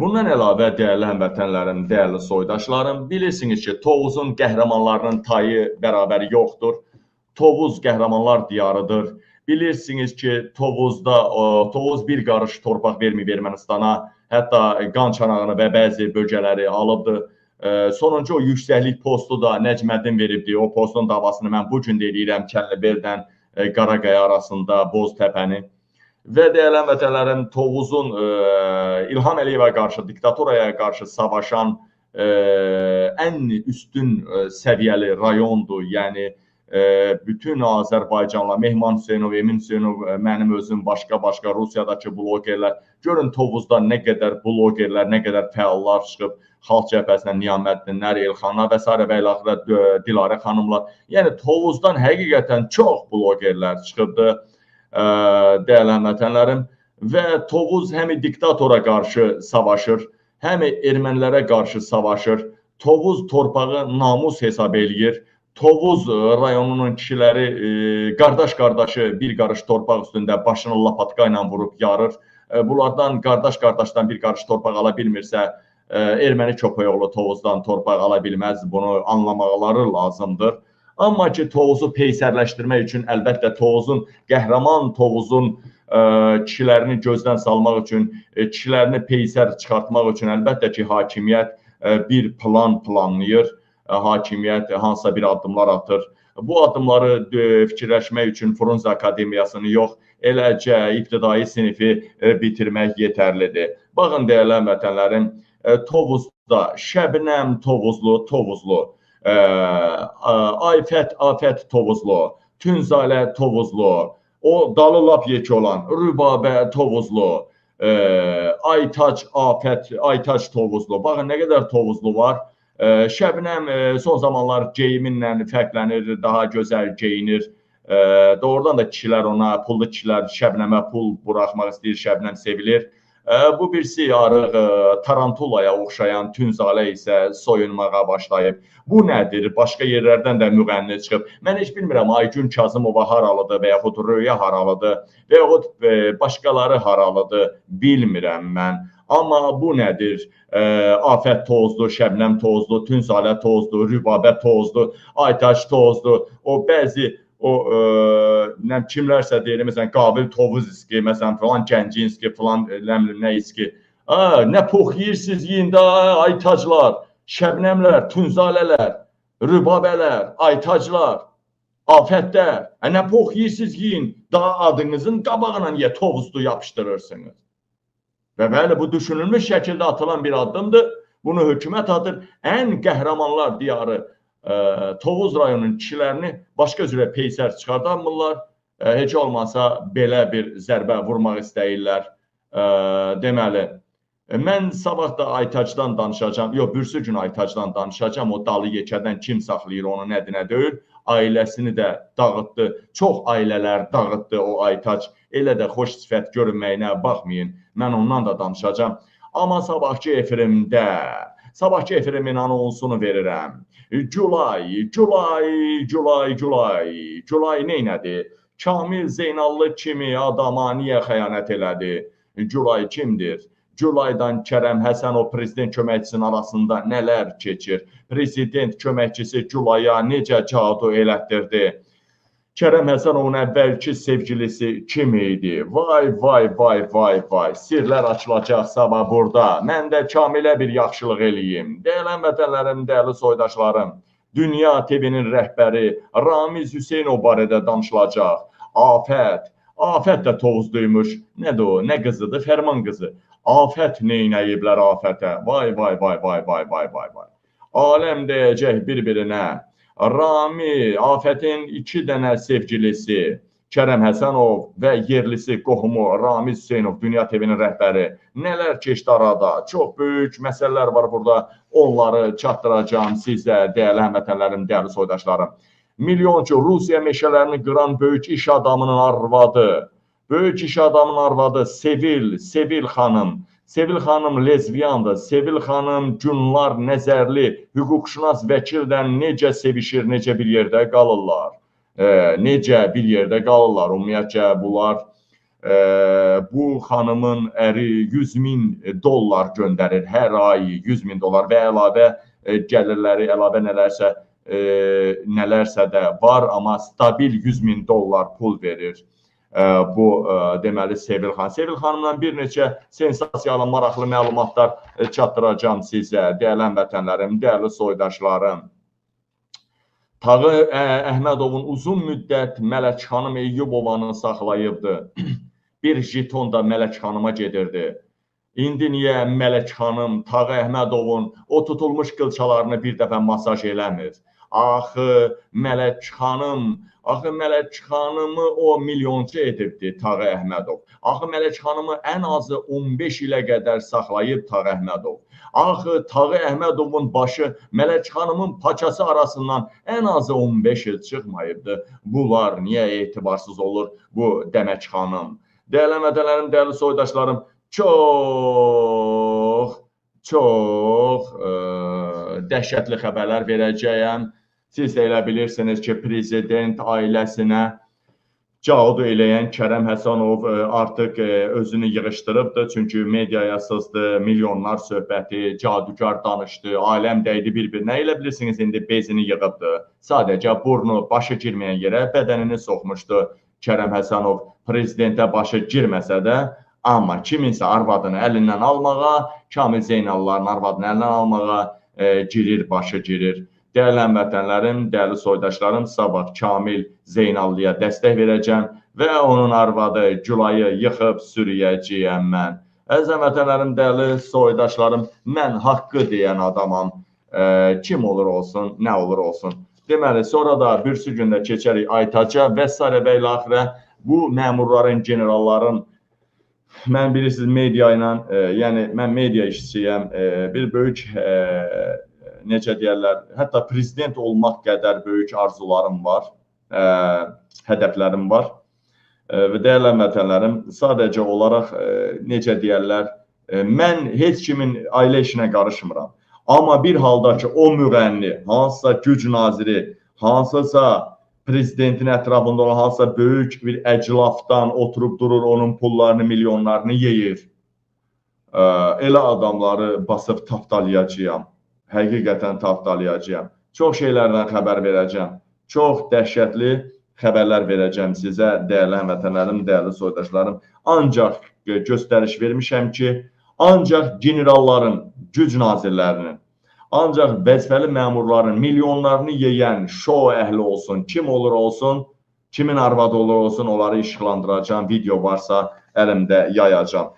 Bundan əlavə dəyərli həmvətənlərim, dəyərli soydaşlarım, bilirsiniz ki, Tovuzun qəhrəmanlarının tayı bərabəri yoxdur. Tovuz qəhrəmanlar diyarıdır. Bilirsiniz ki, Tovuzda Tovuz bir qarış torpaq verməyib Ermənistana, hətta qan çanağını və bəzi bölgələri alıbdı. E, sonuncu o yüksəklik postu da Nəcməddin veribdi. O postun davasını mən bu gün də eləyirəm Kəllibeldən e, Qaraqaya arasında Boztəpəni. Və dəyərli həmvətənlərim, Tovuzun e, İlham Əliyevə qarşı, diktatoraya qarşı savaşan e, ən üstün e, səviyyəli rayondur. Yəni e, bütün Azərbaycanla Mehman Hüseynov, Emin Hüseynov, e, mənim özüm, başqa-başqa Rusiyadakı blogerlər, görün Tovuzda nə qədər blogerlər, nə qədər fəallar çıxıb Xalq Cəbhəsindən Niyaməddinlər, Elxanlar və s. və ilaxıra Dilarə xanımlar. Yəni Tovuzdan həqiqətən çox blogerlər çıxıbdı dəyərli həmvətənlərim və Tovuz həm diktatora qarşı savaşır, həm ermənilərə qarşı savaşır. Tovuz torpağı namus hesab eləyir. Tovuz rayonunun kişiləri qardaş-qardaşı bir qarış torpaq üstündə başını lapatka ilə vurub yarır. Bunlardan qardaş-qardaşdan bir qarış torpaq ala bilmirsə, erməni köpəyoğlu Tovuzdan torpaq ala bilməz. Bunu anlamaqları lazımdır. Amma ki Tovuzu peysərləşdirmək üçün əlbəttə Tovuzun qəhrəman Tovuzun ə, kişilərini gözdən salmaq üçün, ə, kişilərini peysər çıxartmaq üçün əlbəttə ki hakimiyyət ə, bir plan planlayır. Ə, hakimiyyət hansısa bir addımlar atır. Bu addımları ə, fikirləşmək üçün Frunze Akademiyasını yox, eləcə ibtidai sinifi ə, bitirmək yetərlidir. Baxın dəyərli vətənlərim, Tovuzda Şəbnəm Tovuzlu, Tovuzlu, ə, Ayfət Afət Tovuzlu, Tünzalə Tovuzlu, o dalı lap yekə olan Rübabə Tovuzlu, ə, Aytac Afət, Aytac Tovuzlu. Baxın nə qədər Tovuzlu var. Ə, Şəbnəm ə, son zamanlar geyiminlə fərqlənir, daha gözəl geyinir. Ə, doğrudan da kişilər ona, pullu kişilər Şəbnəmə pul buraxmaq istəyir, Şəbnəm sevilir. Bu birisi arıq tarantulaya oxşayan Tünzalə isə soyunmağa başlayıb. Bu nədir? Başqa yerlərdən də müğənni çıxıb. Mən heç bilmirəm Aygün Kazımova haralıdır və yaxud Röya haralıdır və yaxud başqaları haralıdır, bilmirəm mən. Amma bu nədir? E, Afət tozlu, Şəbnəm tozlu, Tünzalə tozlu, Rübabə tozlu, Aytaş tozlu. O bəzi o ə, e, nə kimlərsə deyir, məsələn, Qabil Tovuzski, məsələn, falan Gəncинski, falan e, nə bilim nə iski. A, nə pox yeyirsiniz yiyin də aytaclar, şəbnəmlər, tünzalələr, rübabələr, aytaclar, afətlər. Ə, nə pox yeyirsiniz yiyin, daha adınızın qabağına niyə Tovuzlu yapışdırırsınız? Və bəli, bu düşünülmüş şəkildə atılan bir addımdır. Bunu hökumət atır. Ən qəhrəmanlar diyarı Tovuz rayonunun kişilərini başqa cürə peysər çıxardamırlar. Heç olmasa belə bir zərbə vurmaq istəyirlər. Deməli, mən sabah da Aytacdan danışacağam. Yox, bürsü gün Aytacdan danışacağam. O dalı yekədən kim saxlayır onu nədinə deyil. Ailəsini də dağıtdı. Çox ailələr dağıtdı o Aytac. Elə də xoş sifət görünməyinə baxmayın. Mən ondan da danışacağam. Amma sabahki efirimdə Sabahki efirimin anonsunu verirəm. Julay, Julay, Julay, Julay. Julay neynədi? Kamil Zeynallı kimi adama niyə xəyanət elədi? Julay kimdir? Julaydan Kərəm Həsənov prezident köməkçisinin arasında nələr keçir? Prezident köməkçisi Julaya necə cadu elətdirdi? Kərəm Həsənovun əvvəlki sevgilisi kim idi? Vay, vay, vay, vay, vay. Sirlər açılacaq sabah burada. Mən də Kamilə bir yaxşılıq eləyim. Dəyərli vətənlərim, dəyərli soydaşlarım. Dünya TV-nin rəhbəri Ramiz Hüseynov barədə danışılacaq. Afət, Afət də Tovuz duymuş. Nədir o? Nə qızıdır? Fərman qızı. Afət neynəyiblər Afətə? Vay, vay, vay, vay, vay, vay, vay, vay. Aləm deyəcək bir-birinə. Rami, Afətin iki dənə sevgilisi Kərəm Həsənov və yerlisi qohumu Ramiz Hüseynov Dünya TV-nin rəhbəri nələr keçdi arada? Çox böyük məsələlər var burada. Onları çatdıracağam sizə, dəyərli həmvətənlərim, dəyərli soydaşlarım. Milyonçu Rusiya meşələrini qıran böyük iş adamının arvadı, böyük iş adamının arvadı Sevil, Sevil xanım Sevil xanım lezbiyandır. Sevil xanım Günlar Nəzərli hüquqşünas vəkillə necə sevişir, necə bir yerdə qalırlar. E, necə bir yerdə qalırlar. Ümumiyyətcə bunlar e, bu xanımın əri 100 min dollar göndərir hər ay 100 min dollar və əlavə e, gəlirləri, əlavə nələrsə e, nələrsə də var, amma stabil 100 min dollar pul verir bu deməli Sevil xan. Sevil xanımdan bir neçə sensasiyalı, maraqlı məlumatlar çatdıracağam sizə, dəyərli həmvətənlərim, dəyərli soydaşlarım. Tağı Əhmədovun uzun müddət Mələk xanım Eyyubovanı saxlayıbdı. bir jiton da Mələk xanıma gedirdi. İndi niyə Mələk xanım Tağı Əhmədovun o tutulmuş qılçalarını bir dəfə masaj eləmir? Axı Mələk xanım, axı Mələk xanımı o milyonçu edibdi Tağı Əhmədov. Axı Mələk xanımı ən azı 15 ilə qədər saxlayıb Tağı Əhmədov. Axı Tağı Əhmədovun başı Mələk xanımın paçası arasından ən azı 15 il çıxmayıbdı. Bunlar niyə etibarsız olur bu Dəmək xanım? Dəyərli mədələrim, dəyərli soydaşlarım, çox çox ə, dəhşətli xəbərlər verəcəyəm. Siz də elə bilirsiniz ki, prezident ailəsinə cadu eləyən Kərəm Həsənov ə, artıq ə, özünü yığışdırıbdı. Çünki mediaya sızdı, milyonlar söhbəti, cadugar danışdı, aləm dəydi bir-birinə. Elə bilirsiniz indi bezini yığıbdı. Sadəcə burnu, başı girməyən yerə bədənini soxmuşdu. Kərəm Həsənov prezidentə başı girməsə də, amma kiminsə arvadını əlindən almağa, Kamil Zeynalların arvadını əlindən almağa e, girir, başı girir. Dəyərli həmvətənlərim, dəyərli soydaşlarım, sabah Kamil Zeynallıya dəstək verəcəm və onun arvadı Gülayı yıxıb sürüyəcəyəm mən. Əziz həmvətənlərim, dəyərli soydaşlarım, mən haqqı deyən adamam. E, kim olur olsun, nə olur olsun. Deməli, sonra da bir sü gündə keçərik Aytaca və s. və ilə axirə bu məmurların, generalların mən bilirsiniz media ilə, e, yəni mən media işçisiyəm, e, bir böyük e, necə deyirlər, hətta prezident olmaq qədər böyük arzularım var, e, hədəflərim var. E, və dəyərli vətənlərim, sadəcə olaraq e, necə deyirlər, e, mən heç kimin ailə işinə qarışmıram. Amma bir halda ki, o müğənni, hansısa güc naziri, hansısa prezidentin ətrafında olan hansısa böyük bir əclafdan oturub durur, onun pullarını, milyonlarını yeyir. Ə, elə adamları basıb tapdalayacağam. Həqiqətən tapdalayacağam. Çox şeylərdən xəbər verəcəm. Çox dəhşətli xəbərlər verəcəm sizə, dəyərli həmvətənlərim, dəyərli soydaşlarım. Ancaq göstəriş vermişəm ki, ancaq generalların, güc nazirlərinin, ancaq vəzifəli məmurların milyonlarını yeyən şou əhli olsun, kim olur olsun, kimin arvadı olur olsun, onları işıqlandıracağam, video varsa əlimdə yayacağam.